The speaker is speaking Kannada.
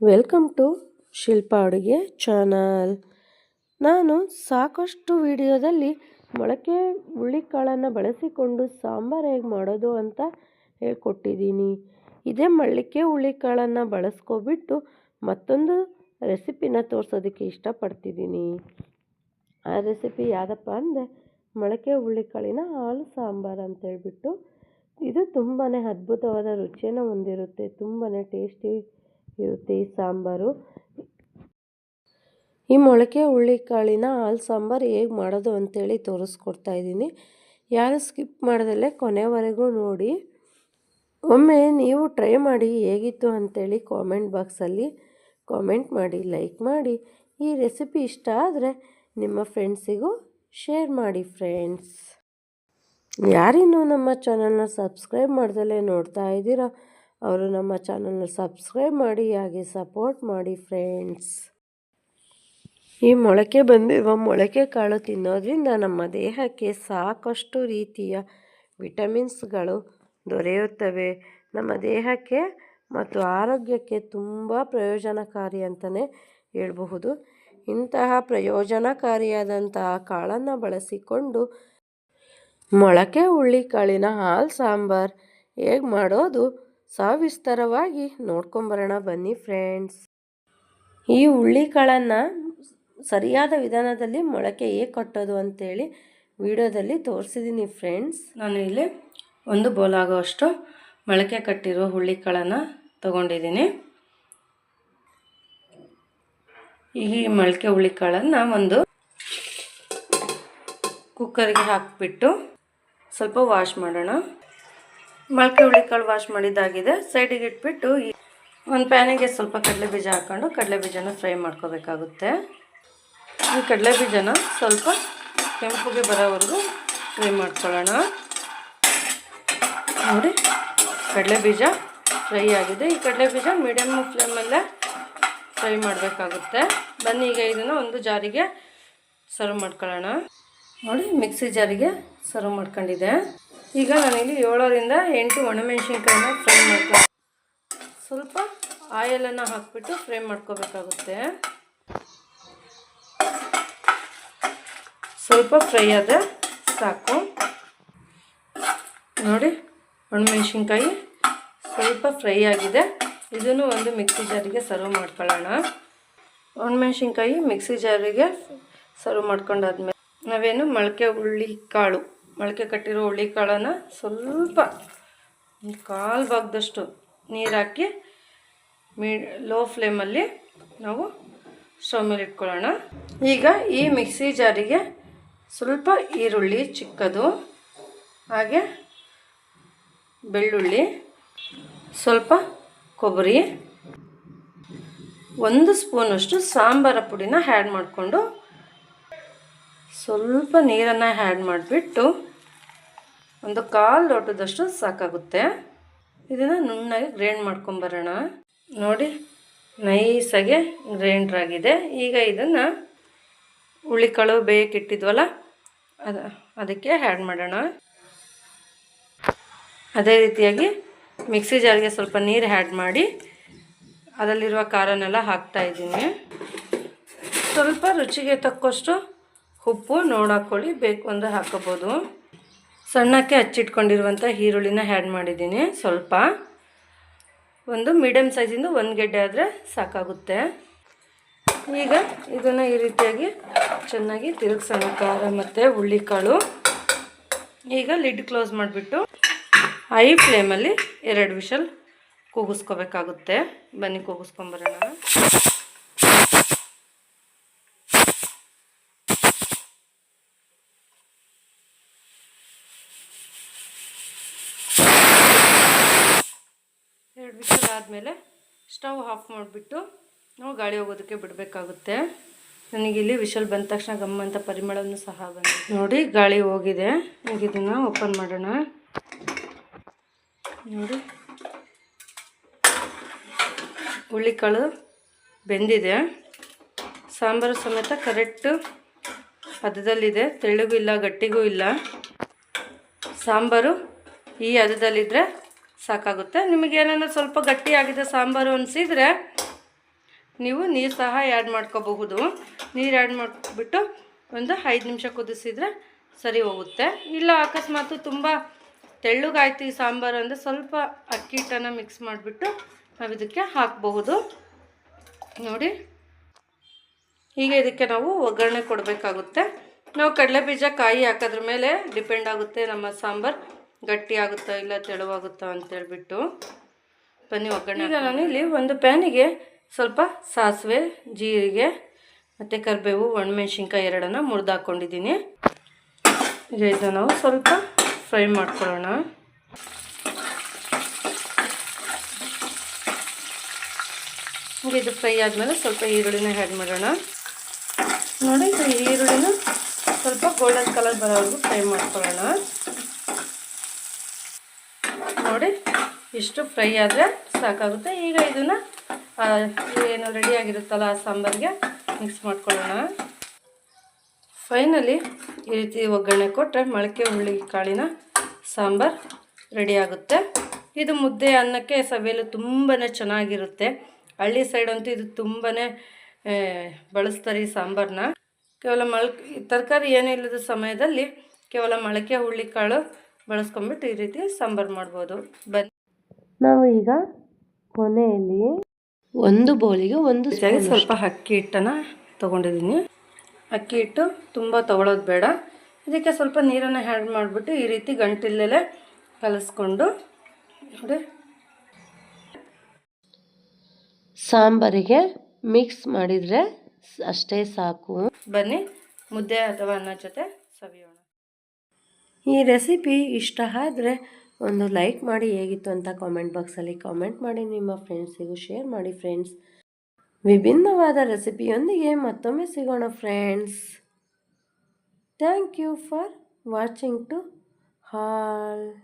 ವೆಲ್ಕಮ್ ಟು ಶಿಲ್ಪ ಅಡುಗೆ ಚಾನಲ್. ನಾನು ಸಾಕಷ್ಟು ವಿಡಿಯೋದಲ್ಲಿ ಮೊಳಕೆ ಹುಳ್ಳಿಕಾಳನ್ನು ಬಳಸಿಕೊಂಡು ಸಾಂಬಾರು ಹೇಗೆ ಮಾಡೋದು ಅಂತ ಹೇಳ್ಕೊಟ್ಟಿದ್ದೀನಿ. ಇದೇ ಮೊಳಕೆ ಹುಳ್ಳಿಕಾಳನ್ನು ಬಳಸ್ಕೊಬಿಟ್ಟು ಮತ್ತೊಂದು ರೆಸಿಪಿನ ತೋರಿಸೋದಕ್ಕೆ ಇಷ್ಟಪಡ್ತಿದ್ದೀನಿ. ಆ ರೆಸಿಪಿ ಯಾವುದಪ್ಪ ಅಂದರೆ ಮೊಳಕೆ ಹುಳ್ಳಿಕಾಳಿನ ಹಾಲು ಸಾಂಬಾರು ಅಂತ ಹೇಳ್ಬಿಟ್ಟು. ಇದು ತುಂಬಾ ಅದ್ಭುತವಾದ ರುಚಿಯನ್ನು ಹೊಂದಿರುತ್ತೆ ತುಂಬಾ ಟೇಸ್ಟಿ ಇರುತ್ತೆ ಈ ಸಾಂಬಾರು. ಈ ಮೊಳಕೆ ಹುಳ್ಳಿಕಾಳಿನ ಹಾಲು ಸಾಂಬಾರು ಹೇಗೆ ಮಾಡೋದು ಅಂತೇಳಿ ತೋರಿಸ್ಕೊಡ್ತಾ ಇದ್ದೀನಿ. ಯಾರು ಸ್ಕಿಪ್ ಮಾಡ್ದಲ್ಲೇ ಕೊನೆವರೆಗೂ ನೋಡಿ. ಒಮ್ಮೆ ನೀವು ಟ್ರೈ ಮಾಡಿ ಹೇಗಿತ್ತು ಅಂತೇಳಿ ಕಾಮೆಂಟ್ ಬಾಕ್ಸಲ್ಲಿ ಕಾಮೆಂಟ್ ಮಾಡಿ ಲೈಕ್ ಮಾಡಿ. ಈ ರೆಸಿಪಿ ಇಷ್ಟ ಆದರೆ ನಿಮ್ಮ ಫ್ರೆಂಡ್ಸಿಗೂ ಶೇರ್ ಮಾಡಿ ಫ್ರೆಂಡ್ಸ್ ಯಾರಿನ್ನೂ ನಮ್ಮ ಚಾನಲ್ನ ಸಬ್ಸ್ಕ್ರೈಬ್ ಮಾಡ್ದಲೇ ನೋಡ್ತಾ ಇದ್ದೀರಾ? ಅವರು ನಮ್ಮ ಚಾನಲ್ನ ಸಬ್ಸ್ಕ್ರೈಬ್ ಮಾಡಿ, ಹಾಗೆ ಸಪೋರ್ಟ್ ಮಾಡಿ ಫ್ರೆಂಡ್ಸ್ ಈ ಮೊಳಕೆ ಬಂದಿರುವ ಮೊಳಕೆ ಕಾಳು ತಿನ್ನೋದ್ರಿಂದ ನಮ್ಮ ದೇಹಕ್ಕೆ ಸಾಕಷ್ಟು ರೀತಿಯ ವಿಟಮಿನ್ಸ್ಗಳು ದೊರೆಯುತ್ತವೆ. ನಮ್ಮ ದೇಹಕ್ಕೆ ಮತ್ತು ಆರೋಗ್ಯಕ್ಕೆ ತುಂಬ ಪ್ರಯೋಜನಕಾರಿ ಅಂತಲೇ ಹೇಳಬಹುದು. ಇಂತಹ ಪ್ರಯೋಜನಕಾರಿಯಾದಂತಹ ಕಾಳನ್ನು ಬಳಸಿಕೊಂಡು ಮೊಳಕೆ, ಹುಳ್ಳಿಕಾಳಿನ ಹಾಲು, ಸಾಂಬಾರು ಹೇಗೆ ಮಾಡೋದು? ಸವಿಸ್ತರವಾಗಿ ನೋಡ್ಕೊಂಬರೋಣ ಬನ್ನಿ ಫ್ರೆಂಡ್ಸ್. ಈ ಹುಳ್ಳಿಕಾಳನ್ನು ಸರಿಯಾದ ವಿಧಾನದಲ್ಲಿ ಮೊಳಕೆ ಹೇಗೆ ಕಟ್ಟೋದು ಅಂತೇಳಿ ವಿಡಿಯೋದಲ್ಲಿ ತೋರಿಸಿದ್ದೀನಿ ಫ್ರೆಂಡ್ಸ್. ನಾನು ಇಲ್ಲಿ ಒಂದು ಬೌಲ್ ಆಗೋಷ್ಟು ಮೊಳಕೆ ಕಟ್ಟಿರೋ ಹುಳ್ಳಿಕಾಳನ್ನು ತಗೊಂಡಿದ್ದೀನಿ. ಈ ಮೊಳಕೆ ಹುಳ್ಳಿಕಾಳನ್ನು ಒಂದು ಕುಕ್ಕರ್ಗೆ ಹಾಕಿಬಿಟ್ಟು ಸ್ವಲ್ಪ ವಾಶ್ ಮಾಡೋಣ. ಮೊಳಕೆ ಹುಳಿಕಾಳು ವಾಶ್ ಮಾಡಿದ್ದಾಗಿದೆ. ಸೈಡಿಗೆ ಇಟ್ಬಿಟ್ಟು ಒಂದು ಪ್ಯಾನಿಗೆ ಸ್ವಲ್ಪ ಕಡಲೆ ಬೀಜ ಹಾಕ್ಕೊಂಡು ಕಡಲೆ ಬೀಜನ ಫ್ರೈ ಮಾಡ್ಕೋಬೇಕಾಗುತ್ತೆ. ಈ ಕಡಲೆ ಬೀಜನ ಸ್ವಲ್ಪ ಕೆಂಪುಗೆ ಬರೋವರೆಗೂ ಫ್ರೈ ಮಾಡ್ಕೊಳ್ಳೋಣ. ನೋಡಿ, ಕಡಲೆ ಬೀಜ ಫ್ರೈ ಆಗಿದೆ. ಈ ಕಡಲೆ ಬೀಜ ಮೀಡಿಯಮ್ ಫ್ಲೇಮಲ್ಲೇ ಫ್ರೈ ಮಾಡಬೇಕಾಗುತ್ತೆ. ಬನ್ನಿ, ಈಗ ಇದನ್ನು ಒಂದು ಜಾರಿಗೆ ಸರ್ವ್ ಮಾಡ್ಕೊಳ್ಳೋಣ. ನೋಡಿ, ಮಿಕ್ಸಿ ಜಾರಿಗೆ ಸರ್ವ್ ಮಾಡ್ಕೊಂಡಿದ್ದೆ ಈಗ ನಾನಿಲ್ಲಿ ಏಳರಿಂದ ಎಂಟು ಒಣಮೆಣ್ಸಿನ್ಕಾಯಿನ ಫ್ರೈ ಮಾಡ್ಕೊ ಸ್ವಲ್ಪ ಆಯಲನ್ನು ಹಾಕ್ಬಿಟ್ಟು ಫ್ರೈ ಮಾಡ್ಕೋಬೇಕಾಗುತ್ತೆ. ಸ್ವಲ್ಪ ಫ್ರೈ ಆದ ಸಾಕು. ನೋಡಿ, ಒಣಮೆಣಸಿನ್ಕಾಯಿ ಸ್ವಲ್ಪ ಫ್ರೈ ಆಗಿದೆ. ಇದನ್ನು ಒಂದು ಮಿಕ್ಸಿ ಜಾರಿಗೆ ಸರ್ವ್ ಮಾಡ್ಕೊಳ್ಳೋಣ. ಒಣಮೆಣಸಿನ್ಕಾಯಿ ಮಿಕ್ಸಿ ಜಾರಿಗೆ ಸರ್ವ್ ಮಾಡ್ಕೊಂಡಾದ್ಮೇಲೆ ನಾವೇನು ಮೊಳಕೆ ಹುಳ್ಳಿ ಕಾಳು ಮೊಳಕೆ ಕಟ್ಟಿರೋ ಹುಳಿ ಕಾಳನ್ನು ಸ್ವಲ್ಪ ಒಂದು ಕಾಲು ಭಾಗದಷ್ಟು ನೀರು ಹಾಕಿ ಮೀ ಲೋ ಫ್ಲೇಮಲ್ಲಿ ನಾವು ಸ್ಟವ್ ಮೇಲೆ ಇಟ್ಕೊಳ್ಳೋಣ. ಈಗ ಈ ಮಿಕ್ಸಿ ಜಾರಿಗೆ ಸ್ವಲ್ಪ ಈರುಳ್ಳಿ ಚಿಕ್ಕದು, ಹಾಗೆ ಬೆಳ್ಳುಳ್ಳಿ, ಸ್ವಲ್ಪ ಕೊಬ್ಬರಿ, ಒಂದು ಸ್ಪೂನಷ್ಟು ಸಾಂಬಾರ ಪುಡಿನ ಹ್ಯಾಡ್ ಮಾಡಿಕೊಂಡು ಸ್ವಲ್ಪ ನೀರನ್ನು ಹ್ಯಾಡ್ ಮಾಡಿಬಿಟ್ಟು ಒಂದು ಕಾಲು ಲೋಟದಷ್ಟು ಸಾಕಾಗುತ್ತೆ. ಇದನ್ನು ನುಣ್ಣಗೆ ಗ್ರೈಂಡ್ ಮಾಡ್ಕೊಂಬರೋಣ. ನೋಡಿ, ನೈಸಾಗೆ ಗ್ರೈಂಡ್ರ್ ಆಗಿದೆ. ಈಗ ಇದನ್ನು ಹುಳಿಕಾಳು ಬೇಯಕ್ಕಿಟ್ಟಿದ್ವಲ್ಲ ಅದು, ಅದಕ್ಕೆ ಹ್ಯಾಡ್ ಮಾಡೋಣ. ಅದೇ ರೀತಿಯಾಗಿ ಮಿಕ್ಸಿ ಜಾರಿಗೆ ಸ್ವಲ್ಪ ನೀರು ಹ್ಯಾಡ್ ಮಾಡಿ ಅದರಲ್ಲಿರುವ ಖಾರನೆಲ್ಲ ಹಾಕ್ತಾಯಿದ್ದೀನಿ ಸ್ವಲ್ಪ ರುಚಿಗೆ ತಕ್ಕಷ್ಟು ಉಪ್ಪು ನೋಡಾಕೊಳ್ಳಿ ಬೇಕು ಅಂದರೆ ಹಾಕೋಬೋದು. ಸಣ್ಣಕ್ಕೆ ಹಚ್ಚಿಟ್ಕೊಂಡಿರುವಂಥ ಈರುಳ್ಳಿನ ಹ್ಯಾಡ್ ಮಾಡಿದ್ದೀನಿ ಸ್ವಲ್ಪ. ಒಂದು ಮೀಡಿಯಮ್ ಸೈಜಿಂದು ಒಂದು ಗೆಡ್ಡೆ ಆದರೆ ಸಾಕಾಗುತ್ತೆ. ಈಗ ಇದನ್ನು ಈ ರೀತಿಯಾಗಿ ಚೆನ್ನಾಗಿ ತಿರುಗಿಸೋಣ. ಖಾರ ಮತ್ತು ಹುಳ್ಳಿಕಾಳು. ಈಗ ಲಿಡ್ ಕ್ಲೋಸ್ ಮಾಡಿಬಿಟ್ಟು ಐ ಫ್ಲೇಮಲ್ಲಿ ಎರಡು ವಿಷಲ್ ಕೂಗಿಸ್ಕೋಬೇಕಾಗುತ್ತೆ. ಬನ್ನಿ ಕೂಗಿಸ್ಕೊಂಬರೋಣ ಎರಡು ವಿಷಲ್ ಆದಮೇಲೆ ಸ್ಟವ್ ಆಫ್ ಮಾಡಿಬಿಟ್ಟು ನಾವು ಗಾಳಿ ಹೋಗೋದಕ್ಕೆ ಬಿಡಬೇಕಾಗುತ್ತೆ. ನನಗಿಲ್ಲಿ ವಿಶಲ್ ಬಂದ ತಕ್ಷಣ ಗಮ್ಮಂತ ಪರಿಮಳವನ್ನು ಸಹ ಬಂದಿದೆ. ನೋಡಿ, ಗಾಳಿ ಹೋಗಿದೆ. ಈಗ ಇದನ್ನು ಓಪನ್ ಮಾಡೋಣ. ನೋಡಿ. ಹುಳ್ಳಿಕಾಳು ಬೆಂದಿದೆ. ಸಾಂಬಾರು ಸಮೇತ ಕರೆಕ್ಟು ಹದದಲ್ಲಿದೆ. ತೆಳುಗೂ ಇಲ್ಲ, ಗಟ್ಟಿಗೂ ಇಲ್ಲ. ಸಾಂಬಾರು ಈ ಹದದಲ್ಲಿದ್ದರೆ ಸಾಕಾಗುತ್ತೆ. ನಿಮಗೆ ಏನಾದ್ರು ಸ್ವಲ್ಪ ಗಟ್ಟಿಯಾಗಿದೆ ಸಾಂಬಾರು ಅನಿಸಿದರೆ ನೀವು ನೀರು ಸಹ ಆ್ಯಡ್ ಮಾಡ್ಕೋಬಹುದು. ನೀರು ಆ್ಯಡ್ ಮಾಡಿಬಿಟ್ಟು ಒಂದು ಐದು ನಿಮಿಷ ಕುದಿಸಿದರೆ ಸರಿ ಹೋಗುತ್ತೆ. ಇಲ್ಲ, ಅಕಸ್ಮಾತು ತುಂಬ ತೆಳ್ಳಗಾಯ್ತು ಈ ಸಾಂಬಾರು ಅಂದರೆ ಸ್ವಲ್ಪ ಅಕ್ಕಿ ಹಿಟ್ಟನ್ನು ಮಿಕ್ಸ್ ಮಾಡಿಬಿಟ್ಟು ನಾವು ಇದಕ್ಕೆ ಹಾಕಬಹುದು. ನೋಡಿ. ಈಗ ಇದಕ್ಕೆ ನಾವು ಒಗ್ಗರಣೆ ಕೊಡಬೇಕಾಗುತ್ತೆ. ನಾವು ಕಡಲೆ ಬೀಜ ಕಾಯಿ ಹಾಕೋದ್ರ ಮೇಲೆ ಡಿಪೆಂಡ್ ಆಗುತ್ತೆ ನಮ್ಮ ಸಾಂಬಾರು. ಗಟ್ಟಿ ಆಗುತ್ತಾ ಇಲ್ಲ ತೆಳುವಾಗುತ್ತಾ ಅಂತೇಳ್ಬಿಟ್ಟು ಬನ್ನಿ ಒಗ್ಗರಣೆ ಈಗ ನಾನು ಇಲ್ಲಿ ಒಂದು ಪ್ಯಾನಿಗೆ ಸ್ವಲ್ಪ ಸಾಸಿವೆ ಜೀರಿಗೆ ಮತ್ತು ಕರಿಬೇವು ಒಣಮೆಣ್ಸಿನ್ಕಾಯಿ ಎರಡನ್ನು ಮುರಿದಾಕೊಂಡಿದ್ದೀನಿ. ಈಗ ಇದನ್ನು ನಾವು ಸ್ವಲ್ಪ ಫ್ರೈ ಮಾಡ್ಕೊಳ್ಳೋಣ. ಈಗ ಇದು ಫ್ರೈ ಆದಮೇಲೆ ಸ್ವಲ್ಪ ಈರುಳ್ಳಿನ ಆ್ಯಡ್ ಮಾಡೋಣ. ನೋಡಿ ಈರುಳ್ಳಿನ ಸ್ವಲ್ಪ ಗೋಲ್ಡನ್ ಕಲರ್ ಬರೋವರೆಗೂ ಫ್ರೈ ಮಾಡ್ಕೊಳ್ಳೋಣ ನೋಡಿ ಇಷ್ಟು ಫ್ರೈ ಆದರೆ ಸಾಕಾಗುತ್ತೆ. ಈಗ ಇದನ್ನು ಏನು ರೆಡಿಯಾಗಿರುತ್ತಲ್ಲ ಆ ಸಾಂಬಾರಿಗೆ ಮಿಕ್ಸ್ ಮಾಡ್ಕೊಳ್ಳೋಣ. ಫೈನಲಿ ಈ ರೀತಿ ಒಗ್ಗರಣೆ ಕೊಟ್ಟರೆ ಮೊಳಕೆ ಹುಳ್ಳಿ ಕಾಳಿನ ಸಾಂಬಾರು ರೆಡಿ ಆಗುತ್ತೆ. ಇದು ಮುದ್ದೆ ಅನ್ನಕ್ಕೆ ಸವಿಯಲು ತುಂಬಾ ಚೆನ್ನಾಗಿರುತ್ತೆ. ಹಳ್ಳಿ ಸೈಡ್ ಅಂತೂ ಇದು ತುಂಬಾ ಬಳಸ್ತಾರೆ ಈ ಸಾಂಬಾರನ್ನ ಕೇವಲ ಮೊಳಕೆ ತರಕಾರಿ ಏನಿಲ್ಲದ ಸಮಯದಲ್ಲಿ ಕೇವಲ ಮೊಳಕೆ ಹುಳ್ಳಿ ಕಾಳು ಬಳಸ್ಕೊಂಬಿಟ್ಟು ಈ ರೀತಿ ಸಾಂಬಾರು ಮಾಡ್ಬೋದು. ಬನ್ನಿ. ನಾವು ಈಗ ಕೊನೆಯಲ್ಲಿ ಒಂದು ಬೌಲಿಗೆ ಒಂದು ಸ್ವಲ್ಪ ಅಕ್ಕಿ ಹಿಟ್ಟನ್ನು ತೊಗೊಂಡಿದ್ದೀನಿ. ಅಕ್ಕಿ ಹಿಟ್ಟು ತುಂಬ ತೊಗೊಳೋದು ಬೇಡ. ಇದಕ್ಕೆ ಸ್ವಲ್ಪ ನೀರನ್ನು ಹ್ಯಾಡ್ ಮಾಡಿಬಿಟ್ಟು ಈ ರೀತಿ ಗಂಟಿಲ್ಲೇ ಕಲಸ್ಕೊಂಡು ನೋಡಿ. ಸಾಂಬಾರಿಗೆ ಮಿಕ್ಸ್ ಮಾಡಿದರೆ ಅಷ್ಟೇ ಸಾಕು. ಬನ್ನಿ ಮುದ್ದೆ ಅಥವಾ ಅನ್ನ ಜೊತೆ ಸವಿಯೋಣ. ಈ ರೆಸಿಪಿ ಇಷ್ಟ ಆದರೆ ಒಂದು ಲೈಕ್ ಮಾಡಿ ಹೇಗಿತ್ತು ಅಂತ ಕಾಮೆಂಟ್ ಬಾಕ್ಸಲ್ಲಿ ಕಾಮೆಂಟ್ ಮಾಡಿ, ನಿಮ್ಮ ಫ್ರೆಂಡ್ಸಿಗೂ ಶೇರ್ ಮಾಡಿ ಫ್ರೆಂಡ್ಸ್ ವಿಭಿನ್ನವಾದ ರೆಸಿಪಿಯೊಂದಿಗೆ ಮತ್ತೊಮ್ಮೆ ಸಿಗೋಣ friends thank you for watching to all